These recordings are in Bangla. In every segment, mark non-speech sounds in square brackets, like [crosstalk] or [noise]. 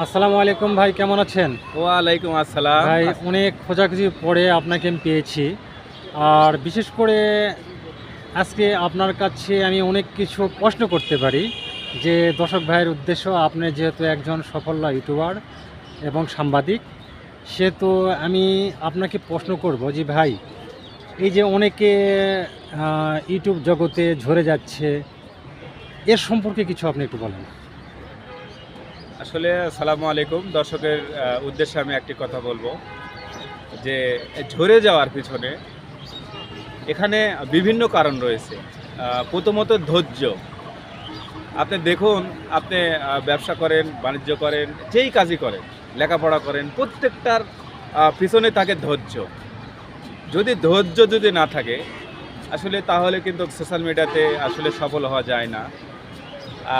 আসসালামু আলাইকুম ভাই কেমন আছেন? ওয়ালাইকুম আসসালাম। ভাই অনেক খোঁজাখুঁজি পরে আপনাকে আমি পেয়েছি। আর বিশেষ করে আজকে আপনার কাছে আমি অনেক কিছু প্রশ্ন করতে পারি যে দর্শক ভাইয়ের উদ্দেশ্য আপনি যেহেতু একজন সফল ইউটিউবার এবং সাংবাদিক সেহেতু আমি আপনাকে প্রশ্ন করব যে ভাই এই যে অনেকে ইউটিউব জগতে ঝরে যাচ্ছে এর সম্পর্কে কিছু আপনি একটু বলেন। আসলে আসসালামু আলাইকুম। দর্শকের উদ্দেশ্যে আমি একটি কথা বলব যে, ঝরে যাওয়ার পিছনে এখানে বিভিন্ন কারণ রয়েছে। প্রথমত ধৈর্য। আপনি দেখুন, আপনি ব্যবসা করেন, বাণিজ্য করেন, যেই কাজই করেন, লেখাপড়া করেন, প্রত্যেকটার পিছনে থাকে ধৈর্য। যদি ধৈর্য যদি না থাকে, আসলে তাহলে কিন্তু সোশ্যাল মিডিয়াতে আসলে সফল হওয়া যায় না।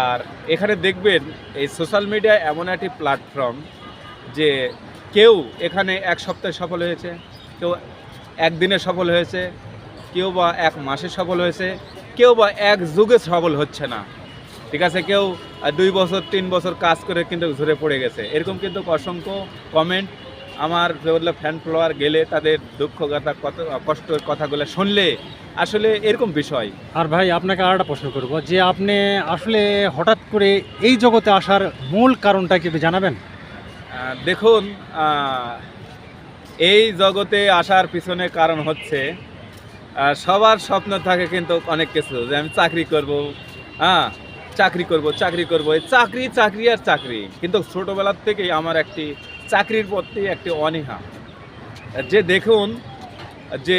আর এখানে দেখবেন এই সোশ্যাল মিডিয়া এমন একটি প্ল্যাটফর্ম যে কেউ এখানে এক সপ্তাহে সফল হয়েছে, কেউ একদিনে সফল হয়েছে, কেউ বা এক মাসে সফল হয়েছে, কেউ বা এক যুগে সফল হচ্ছে না। ঠিক আছে, কেউ দুই বছর, তিন বছর কাজ করে কিন্তু ঝরে পড়ে গেছে। এরকম কিন্তু অসংখ্য কমেন্ট আমার যেগুলো ফ্যান ফলোয়ার গেলে তাদের দুঃখ কথা কত কষ্টের কথাগুলো শুনলে আসলে এরকম বিষয়। আর ভাই আপনাকে আর একটা প্রশ্ন করব যে আপনি আসলে হঠাৎ করে এই জগতে আসার মূল কারণটা কি জানাবেন? দেখুন এই জগতে আসার পিছনে কারণ হচ্ছে সবার স্বপ্ন থাকে কিন্তু অনেক কিছু যে আমি চাকরি করব হ্যাঁ চাকরি করব চাকরি করব এই চাকরি চাকরি আর চাকরি। কিন্তু ছোটোবেলার থেকেই আমার একটি চাকরির প্রতি একটি অনীহা। যে দেখুন যে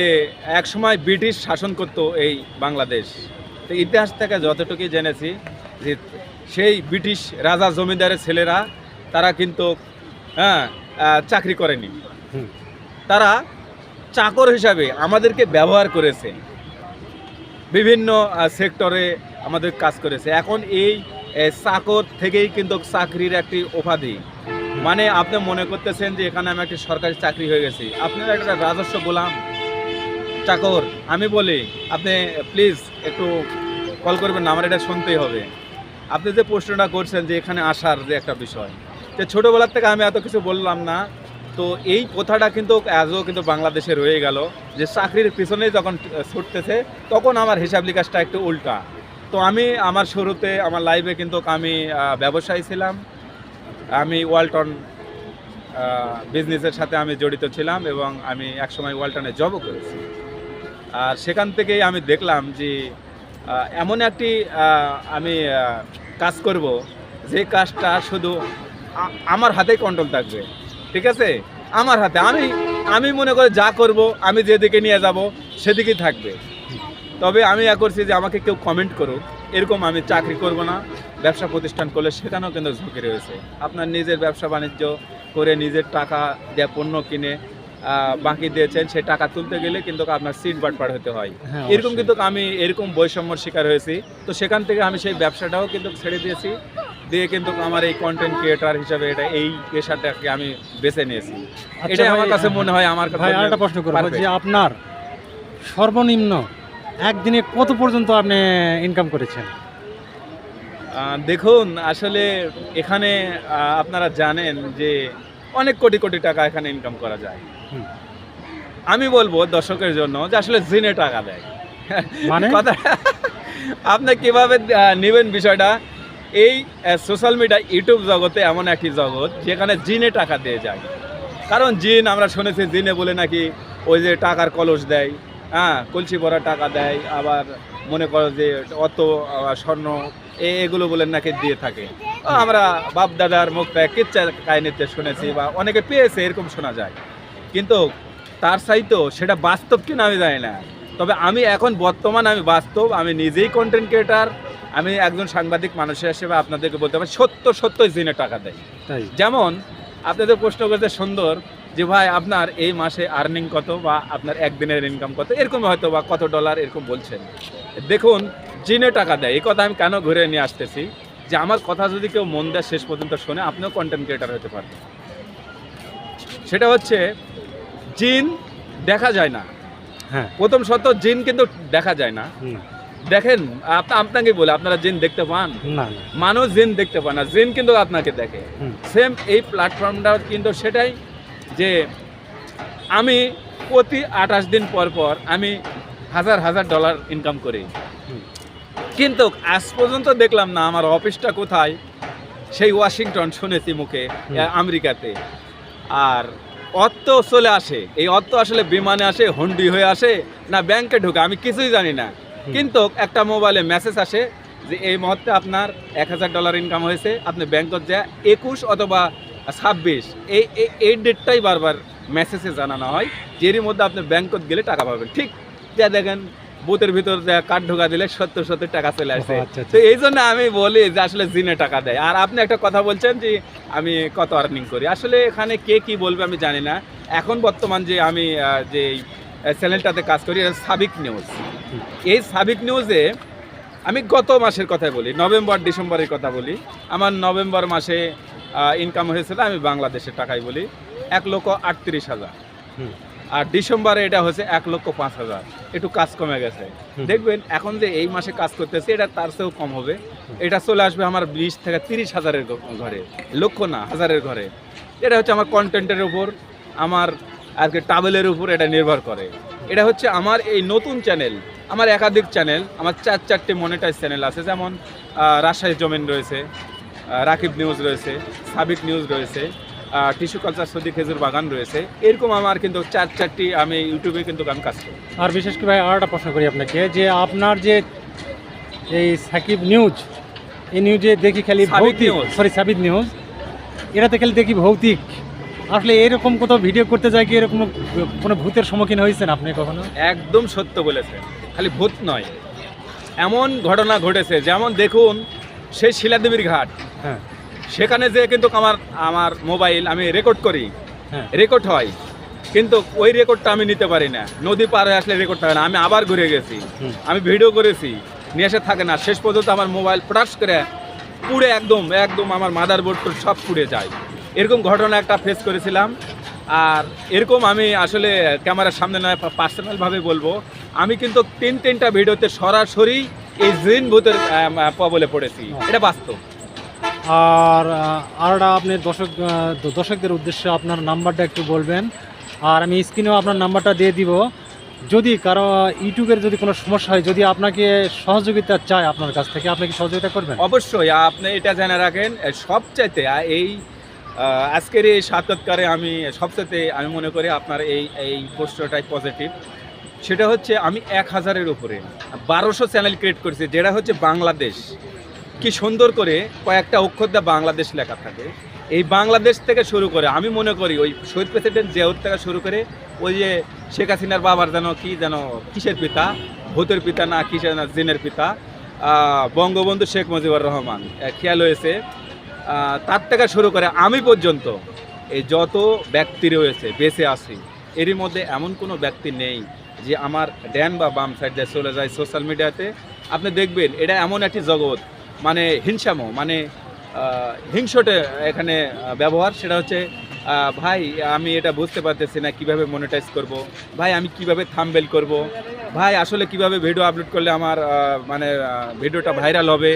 একসময় ব্রিটিশ শাসন করতো এই বাংলাদেশ তো ইতিহাস থেকে যতটুকুই জেনেছি যে সেই ব্রিটিশ রাজা জমিদারের ছেলেরা তারা কিন্তু হ্যাঁ চাকরি করেনি। তারা চাকর হিসাবে আমাদেরকে ব্যবহার করেছে। বিভিন্ন সেক্টরে আমাদের কাজ করেছে। এখন এই চাকর থেকেই কিন্তু চাকরির একটি উপাধি। মানে আপনি মনে করতেছেন যে এখানে আমি একটি সরকারি চাকরি হয়ে গেছি। আপনারা একটা রাজস্ব গোলাম। চাকর, আমি বলি, আপনি প্লিজ একটু কল করবেন আমার এটা শুনতেই হবে। আপনি যে প্রশ্নটা করছেন যে এখানে আসার যে একটা বিষয়, যে ছোটোবেলার থেকে আমি এত কিছু বললাম না, তো এই কথাটা কিন্তু আজও কিন্তু বাংলাদেশে রয়ে গেল, যে চাকরির পিছনে যখন ছুটতেছে, তখন আমার হিসাব নিকাশটা একটু উল্টা। তো আমি আমার শুরুতে, আমার লাইফে কিন্তু আমি ব্যবসায়ী ছিলাম। আমি ওয়ালটন বিজনেসের সাথে আমি জড়িত ছিলাম এবং আমি একসময় ওয়ালটনে জবও করেছি। আর সেখান থেকেই আমি দেখলাম যে এমন একটি আমি কাজ করব, যে কাজটা শুধু আমার হাতেই কন্ট্রোল থাকবে। ঠিক আছে? আমার হাতে। আমি আমি মনে করি যা করব, আমি যেদিকে নিয়ে যাব, সেদিকেই থাকবে। তবে আমি ইয়া করছি যে আমাকে কেউ কমেন্ট করুক এরকম আমি চাকরি করব না ব্যবসা প্রতিষ্ঠান করলে সেখানেও কিন্তু ঝুঁকি রয়েছে। আপনার নিজের ব্যবসা বাণিজ্য করে নিজের টাকা দিয়ে পণ্য কিনে বাকি দিয়েছেন সেই টাকা তুলতে গেলে কিন্তু আপনার সিট বাটপাট হতে হয়। হ্যাঁ এরকম কিন্তু আমি এরকম বৈষম্যর শিকার হয়েছি। তো সেখান থেকে আমি সেই ব্যবসাটাও কিন্তু ছেড়ে দিয়েছি। দিয়ে কিন্তু আমার এই কন্টেন্ট ক্রিয়েটার হিসাবে এটা এই পেশাটাকে আমি বেছে নিয়েছি। আচ্ছা এটাই আমার কাছে মনে হয় আমার কাছে একটা প্রশ্ন করব যে আপনার সর্বনিম্ন একদিনে কত পর্যন্ত আপনি ইনকাম করেছেন? দেখুন আসলে এখানে আপনারা জানেন যে অনেক কোটি কোটি টাকা এখানে ইনকাম করা যায়। আমি বলব দর্শকের জন্য যে আসলে জিনে টাকা দেয়। মানে? [laughs] কথা আপনি কীভাবে নেবেন বিষয়টা? এই সোশ্যাল মিডিয়া ইউটিউব জগতে এমন একটি জগৎ যেখানে জিনে টাকা দিয়ে যায়। কারণ জিন আমরা শুনেছি জিনে বলে নাকি ওই যে টাকার কলস দেয়। হ্যাঁ কলসি ভরা টাকা দেয় আবার মনে করো যে অত স্বর্ণ এ- এগুলো বলে নাকি দিয়ে থাকে। আমরা বাপ দাদার মুখ কিচ্ছা কাহিনীতে শুনেছি বা অনেকে পেয়েছে এরকম শোনা যায়। কিন্তু তার সাইতেও সেটা বাস্তব কিনা আমি জানি না। তবে আমি এখন বর্তমান আমি বাস্তব আমি নিজেই কন্টেন্ট ক্রিয়েটার আমি একজন সাংবাদিক মানুষের হিসেবে আপনাদেরকে বলতে পারি সত্য সত্যই জিনে টাকা দেয়। তাই? যেমন আপনাদের প্রশ্ন করতে সুন্দর যে ভাই আপনার এই মাসে আর্নিং কত বা আপনার একদিনের ইনকাম কত? এরকম হয়তো বা কত ডলার এরকম বলছেন। দেখুন জিনে টাকা দেয় এই কথা আমি কেন ঘুরে নিয়ে আসতেছি? যে আমার কথা যদি কেউ মন দেয় শেষ পর্যন্ত শোনে আপনিও কন্টেন্ট ক্রিয়েটার হতে পারবেন। সেটা হচ্ছে জিন দেখা যায় না। হ্যাঁ। প্রথম শত জিন কিন্তু দেখা যায় না। দেখেন আপ- আপনাকে বলে আপনারা জিন দেখতে পান? মানুষ জিন দেখতে পান না জিন কিন্তু আপনাকে দেখে। সেম এই প্ল্যাটফর্মটা কিন্তু সেটাই যে আমি প্রতি আঠাশ দিন পর পর আমি হাজার হাজার ডলার ইনকাম করি। কিন্তু আজ পর্যন্ত দেখলাম না আমার অফিসটা কোথায় সেই ওয়াশিংটন শুনেছি মুখে আমেরিকাতে। আর অর্থ চলে আসে এই অর্থ আসলে বিমানে আসে হন্ডি হয়ে আসে না ব্যাংকে ঢুকে আমি কিছুই জানি না। কিন্তু একটা মোবাইলে মেসেজ আসে যে এই মুহূর্তে আপনার এক হাজার ডলার ইনকাম হয়েছে আপনি ব্যাংকত যা একুশ অথবা ছাব্বিশ এই এই- ডেটটাই বারবার মেসেজে জানানো হয় যেরই মধ্যে আপনি ব্যাংকত গেলে টাকা পাবেন। ঠিক যা দেখেন বুথের ভিতর যা কার্ড ঢোকা দিলে সত্তর সত্তর টাকা চলে আসে। আচ্ছা, আচ্ছা। তো এই জন্য আমি বলি যে আসলে জিনে টাকা দেয়। আর আপনি একটা কথা বলছেন যে আমি কত আর্নিং করি। আসলে এখানে কে কি বলবে আমি জানি না। এখন বর্তমান যে আমি যে চ্যানেলটাতে কাজ করি এটা সাবিক নিউজ এই সাবিক নিউজে আমি গত মাসের কথা বলি নভেম্বর ডিসেম্বরের কথা বলি। আমার নভেম্বর মাসে ইনকাম হয়েছিল আমি বাংলাদেশের টাকায় বলি এক লক্ষ আটত্রিশ হাজার। আর ডিসেম্বরে এটা হচ্ছে এক লক্ষ পাঁচ হাজার। একটু কাজ কমে গেছে। দেখবেন এখন যে এই মাসে কাজ করতেছে এটা তার চেয়েও কম হবে। এটা চলে আসবে আমার বিশ থেকে তিরিশ হাজারের ঘরে। লক্ষ না হাজারের ঘরে। এটা হচ্ছে আমার কন্টেন্টের উপর আমার আজকে ট্রাভেলের উপর এটা নির্ভর করে। এটা হচ্ছে আমার এই নতুন চ্যানেল আমার একাধিক চ্যানেল আমার চার চারটে মনিটাইজ চ্যানেল আছে। যেমন রাজশাহী জমিন রয়েছে রাকিব নিউজ রয়েছে সাবিক নিউজ রয়েছে টিস্যু কালচার সদি খেজুর বাগান রয়েছে এরকম আমার কিন্তু চার চারটি আমি ইউটিউবে কিন্তু আমি কাজ করি। আর বিশেষ করে ভাই আর একটা প্রশ্ন করি আপনাকে যে আপনার যে এই সাকিব নিউজ এই নিউজে দেখি খালি ভৌতিক। সরি সাবিদ নিউজ এটাতে খালি দেখি ভৌতিক। আসলে এরকম কোথাও ভিডিও করতে যায় কি এরকম কোনো ভূতের সম্মুখীন হয়েছেন আপনি কখনো? একদম সত্য বলেছে খালি ভূত নয়। এমন ঘটনা ঘটেছে যেমন দেখুন সেই শিলাদেবীর ঘাট। হ্যাঁ। সেখানে যে কিন্তু আমার আমার মোবাইল আমি রেকর্ড করি হ্যাঁ। রেকর্ড হয় কিন্তু ওই রেকর্ডটা আমি নিতে পারি না। নদী পার হয়ে আসলে রেকর্ড থাকে না। আমি আবার ঘুরে গেছি। আমি ভিডিও করেছি নিয়ে এসে থাকে না। শেষ পর্যন্ত আমার মোবাইল প্রোডাক্ট করে পুড়ে একদম একদম আমার মাদার বোর্ড সব পুড়ে যায়। এরকম ঘটনা একটা ফেস করেছিলাম। আর এরকম আমি আসলে ক্যামেরার সামনে নয় পার্সোনালভাবে বলব। আমি কিন্তু তিন তিনটা ভিডিওতে সরাসরি এই জিন ভূতের কবলে পড়েছি। এটা বাস্তব। আর আহ, আর একটা আপনি দর্শক দর্শকদের উদ্দেশ্যে আপনার নাম্বারটা একটু বলবেন। আর আমি স্ক্রিনেও আপনার নাম্বারটা দিয়ে দিব। যদি কারও ইউটিউবের যদি কোনো সমস্যা হয় যদি আপনাকে সহযোগিতা চায় আপনার কাছ থেকে আপনি কি সহযোগিতা করবেন? অবশ্যই আপনি এটা জেনে রাখেন সবচাইতে এই আজকের এই সাক্ষাৎকারে আমি সবচাইতে আমি মনে করি আপনার এই এই পোস্টটাই পজিটিভ সেটা হচ্ছে আমি এক হাজারের উপরে বারোশো চ্যানেল ক্রিয়েট করেছি যেটা হচ্ছে বাংলাদেশ। কি সুন্দর করে কয়েকটা অক্ষর দিয়ে বাংলাদেশ লেখা থাকে। এই বাংলাদেশ থেকে শুরু করে, আমি মনে করি ওই শহীদ প্রেসিডেন্ট জিয়াউর থেকে শুরু করে ওই যে শেখ হাসিনার বাবার যেন কি যেন কিসের পিতা, ভূতের পিতা না কিসের না জিনের পিতা বঙ্গবন্ধু শেখ মুজিবুর রহমান খেয়াল হয়েছে। তার থেকে শুরু করে আমি পর্যন্ত এই যত ব্যক্তি রয়েছে, বেঁচে আছি, এরই মধ্যে এমন কোনো ব্যক্তি নেই যে আমার ড্যান বা বাম সাইড দিয়ে চলে যায় সোশ্যাল মিডিয়াতে আপনি দেখবেন, এটা এমন একটি জগৎ মানে হিংসাম মানে হিংসটে এখানে ব্যবহার। সেটা হচ্ছে ভাই, আমি এটা বুঝতে পারতেছি না, কীভাবে মনিটাইজ করব? ভাই, আমি কীভাবে থাম্বেল করব? ভাই, আসলে কীভাবে ভিডিও আপলোড করলে আমার মানে ভিডিওটা ভাইরাল হবে?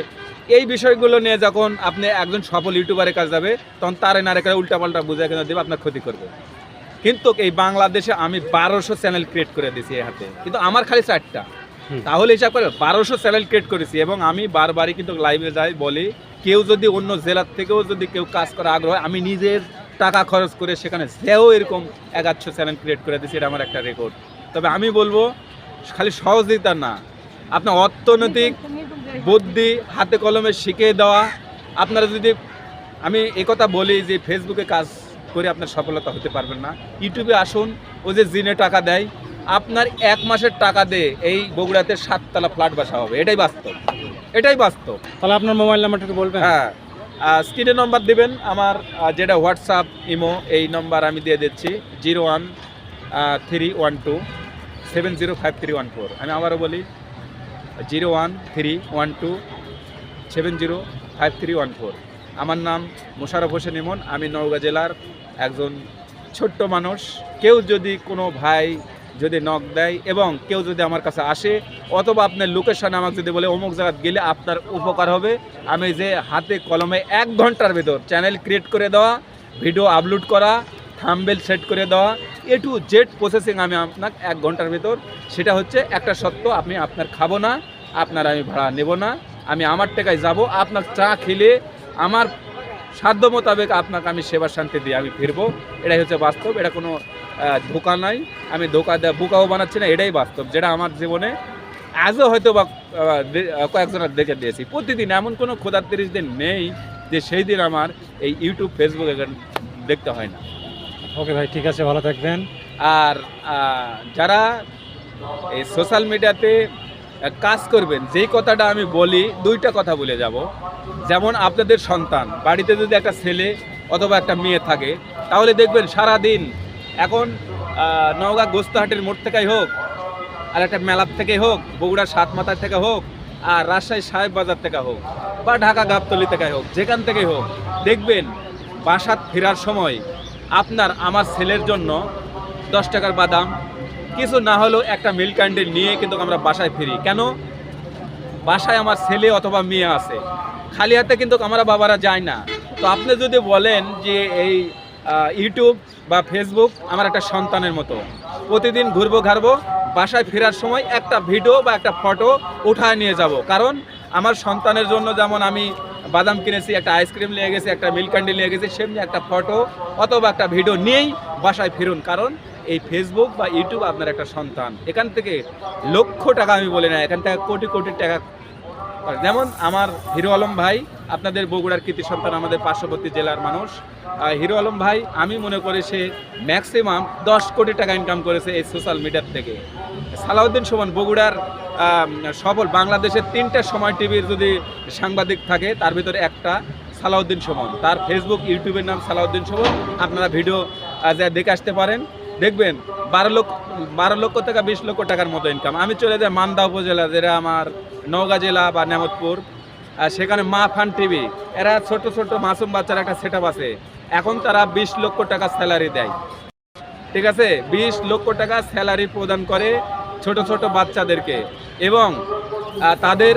এই বিষয়গুলো নিয়ে যখন আপনি একজন সফল ইউটিউবারের কাছে যাবে, তখন তার না রেখে উল্টাপাল্টা বুঝে কেন দেবে, আপনার ক্ষতি করবে। কিন্তু এই বাংলাদেশে আমি বারোশো চ্যানেল ক্রিয়েট করে দিয়েছি এই হাতে। কিন্তু আমার খালি চারটা। তাহলে হিসাব করে বারোশো চ্যানেল ক্রিয়েট করেছি এবং আমি বারবারই কিন্তু লাইভে যাই, বলি, কেউ যদি অন্য জেলার থেকেও যদি কেউ কাজ করার আগ্রহ আমি নিজের টাকা খরচ করে সেখানে যেও এরকম একাচ্ছ চ্যানেল ক্রিয়েট করে দিয়েছি, এটা আমার একটা রেকর্ড তবে আমি বলব, খালি সহযোগিতা না। আপনার অর্থনৈতিক বুদ্ধি, হাতে কলমে শিখিয়ে দেওয়া, আপনারা যদি, আমি কথা বলি যে ফেসবুকে কাজ করে আপনার সফলতা হতে পারবেন না। ইউটিউবে আসুন ও যে জিনে টাকা দেয় আপনার এক মাসের টাকা দিয়ে এই বগুড়াতে সাততলা ফ্ল্যাট বাসা হবে। এটাই বাস্তব। এটাই বাস্তব। তাহলে আপনার মোবাইল নাম্বারটা একটু বলবেন? হ্যাঁ। স্ক্রিনে নম্বর দিবেন। আমার যেটা হোয়াটসঅ্যাপ ইমো এই নম্বর আমি দিয়ে দিচ্ছি। Zero one three one two seven zero five three one four. আমি আবারও বলি zero one three one two seven zero five three one four. আমার নাম মোশারফ হোসেন ইমন। আমি নওগাঁ জেলার একজন ছোট্ট মানুষ। কেউ যদি কোনো ভাই যদি নক দেয় এবং কেউ যদি আমার কাছে আসে, অথবা আপনার লোকেশন আমাকে যদি বলে, অমুক জায়গায় গেলে আপনার উপকার হবে। আমি যে হাতে কলমে এক ঘণ্টার ভেতর চ্যানেল ক্রিয়েট করে দেওয়া ভিডিও আপলোড করা থাম্বেল সেট করে দেওয়া এ টু জেড প্রসেসিং আমি আপনাকে এক ঘণ্টার ভেতর, সেটা হচ্ছে একটা সত্য, আমি আপনার খাব না, আপনার আমি ভাড়া নেব না, আমি আমার টাকায় যাব, আপনার চা খেলে আমার সাধ্য মোতাবেক আপনাকে আমি সেবা শান্তি দিয়ে আমি ফিরবো। এটাই হচ্ছে বাস্তব, এটা কোনো ধোকা নাই। আমি ধোকা বোকাও বানাচ্ছি না এটাই বাস্তব যেটা আমার জীবনে আজও হয়তো বা কয়েকজনের দেখে দিয়েছি। প্রতিদিন এমন কোনো খোদার তিরিশ দিন নেই যে সেই দিন আমার এই ইউটিউব ফেসবুক দেখতে হয় না। ওকে ভাই ঠিক আছে ভালো থাকবেন। আর যারা এই সোশ্যাল মিডিয়াতে কাজ করবেন যেই কথাটা আমি বলি দুইটা কথা বলে যাব। যেমন আপনাদের সন্তান বাড়িতে যদি একটা ছেলে অথবা একটা মেয়ে থাকে তাহলে দেখবেন সারা দিন এখন নওগাঁ গোস্তাহাটের মোড় থেকেই হোক, আর একটা মেলার থেকে হোক, বগুড়া সাত মাথার থেকে হোক, আর রাজশাহী সাহেব বাজার থেকে হোক, বা ঢাকা গাবতলি থেকে হোক, যেখান থেকে হোক, দেখবেন বাসাত ফেরার সময় আপনার আমার ছেলের জন্য দশ টাকার বাদাম, কিছু না হলেও একটা মিল্ক ক্যান্ডেল নিয়ে কিন্তু আমরা বাসায় ফিরি। কেন? বাসায় আমার ছেলে অথবা মেয়ে আছে। খালি হাতে কিন্তু আমরা বাবারা যায় না। তো আপনি যদি বলেন যে এই ইউটিউব বা ফেসবুক আমার একটা সন্তানের মতো। প্রতিদিন ঘুরবো ঘারবো বাসায় ফেরার সময় একটা ভিডিও বা একটা ফটো উঠায় নিয়ে যাব। কারণ আমার সন্তানের জন্য যেমন আমি বাদাম কিনেছি, একটা আইসক্রিম নিয়ে গেছি, একটা মিল্ক ক্যান্ডি নিয়ে গেছি, সেমনি একটা ফটো অথবা একটা ভিডিও নিয়েই বাসায় ফিরুন। কারণ এই ফেসবুক বা ইউটিউব আপনার একটা সন্তান। এখান থেকে লক্ষ টাকা আমি বলি না, এখান থেকে কোটি কোটি টাকা যেমন আমার হিরো আলম ভাই, আপনাদের বগুড়ার কৃতি সন্তান আমাদের পার্শ্ববর্তী জেলার মানুষ। হিরো আলম ভাই, আমি মনে করি সে ম্যাক্সিমাম দশ কোটি টাকা ইনকাম করেছে এই সোশ্যাল মিডিয়ার থেকে। সালাউদ্দিন সুমন, বগুড়ার সফল বাংলাদেশের তিনটা সময় টিভির যদি সাংবাদিক থাকে, তার ভিতরে একটা সালাউদ্দিন সুমন। তার ফেসবুক ইউটিউবের নাম সালাউদ্দিন সুমন। আপনারা ভিডিও যা দেখে আসতে পারেন। দেখবেন, বারো লক্ষ বারো লক্ষ থেকে বিশ লক্ষ টাকার মতো ইনকাম আমি চলে যাই মান্দা উপজেলা, যেটা আমার নওগাঁ জেলা বা নেমতপুর। আর সেখানে মা ফান টিভি। এরা ছোট ছোট মাসুম বাচ্চার একটা সেট আছে। এখন তারা বিশ লক্ষ টাকা স্যালারি দেয়। ঠিক আছে? বিশ লক্ষ টাকা স্যালারি প্রদান করে ছোট ছোট বাচ্চাদেরকে। এবং তাদের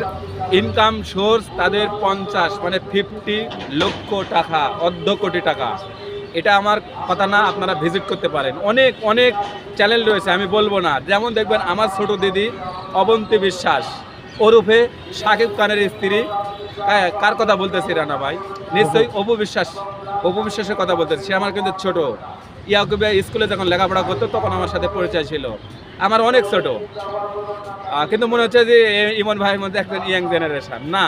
ইনকাম সোর্স তাদের পঞ্চাশ মানে ফিফটি লক্ষ টাকা, অর্ধ কোটি টাকা। এটা আমার কথা না আপনারা ভিজিট করতে পারেন। অনেক অনেক চ্যানেল রয়েছে আমি বলব না। যেমন দেখবেন আমার ছোট দিদি অবন্তী বিশ্বাস ওরফে সাকিব খানের স্ত্রী। হ্যাঁ কার কথা বলতেছি রানা ভাই? নিশ্চয়ই অপু বিশ্বাস অপু বিশ্বাসের কথা বলতেছি। সে আমার কিন্তু ছোট। ইয়াকুবে স্কুলে যখন লেখাপড়া করতো তখন আমার সাথে পরিচয় ছিল। আমার অনেক ছোট। কিন্তু মনে হচ্ছে যে ইমন ভাইয়ের মধ্যে একটা ইয়াং জেনারেশন না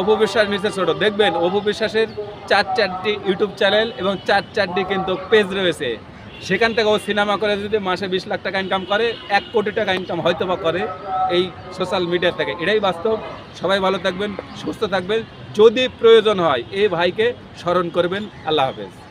অপু বিশ্বাস নিচে ছোট। দেখবেন, অপু বিশ্বাসের চার চারটি ইউটিউব চ্যানেল এবং চার চারটি কিন্তু পেজ রয়েছে। সেখান থেকে ও সিনেমা করে যদি মাসে বিশ লাখ টাকা ইনকাম করে, এক কোটি টাকা ইনকাম হয়তো বা করে এই সোশ্যাল মিডিয়া থেকে। এটাই বাস্তব। সবাই ভালো থাকবেন, সুস্থ থাকবেন। যদি প্রয়োজন হয়, এই ভাইকে স্মরণ করবেন। আল্লাহ হাফেজ।